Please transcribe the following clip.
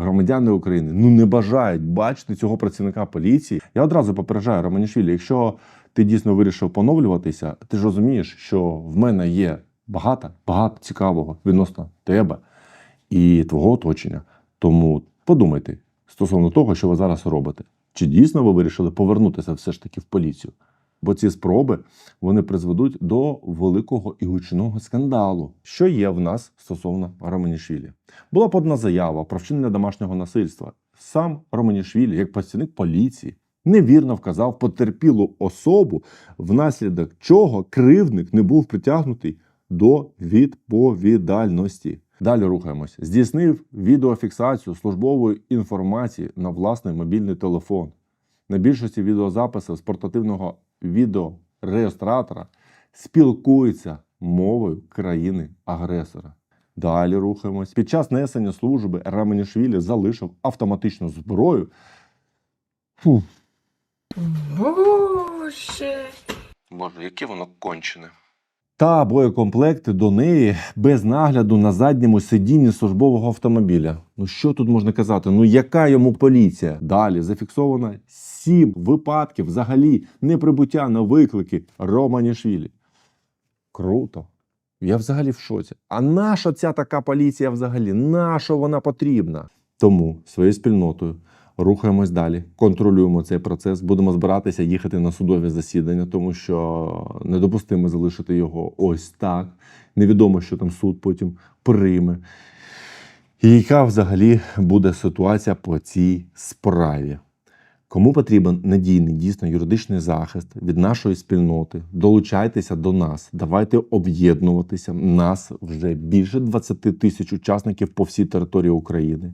громадяни України ну не бажають бачити цього працівника поліції. Я одразу попереджаю Романішвілі, якщо ти дійсно вирішив поновлюватися, ти ж розумієш, що в мене є багато, багато цікавого відносно тебе і твого оточення. Тому подумайте стосовно того, що ви зараз робите. Чи дійсно ви вирішили повернутися все ж таки в поліцію? Бо ці спроби вони призведуть до великого і гучного скандалу, що є в нас стосовно Романішвілі. Була подана заява про вчинення домашнього насильства. Сам Романішвілі, як працівник поліції, невірно вказав потерпілу особу, внаслідок чого кривдник не був притягнутий до відповідальності. Далі рухаємось. Здійснив відеофіксацію службової інформації на власний мобільний телефон. На більшості відеозаписів з портативного відеореєстратора спілкується мовою країни-агресора. Далі рухаємось. Під час несення служби Раманішвілі залишив автоматичну зброю. Фу. Боже. Боже, яке воно кончене. Та боєкомплекти до неї без нагляду на задньому сидінні службового автомобіля. Ну що тут можна казати? Ну яка йому поліція? Далі зафіксовано сім випадків взагалі неприбуття на виклики Романішвілі. Круто. Я взагалі в шоці. А наша ця така поліція взагалі? Наша вона потрібна? Тому своєю спільнотою рухаємось далі, контролюємо цей процес, будемо збиратися їхати на судові засідання, тому що недопустимо залишити його ось так. Невідомо, що там суд потім прийме. І яка взагалі буде ситуація по цій справі? Кому потрібен надійний дійсно юридичний захист від нашої спільноти, долучайтеся до нас. Давайте об'єднуватися. Нас вже більше 20 тисяч учасників по всій території України.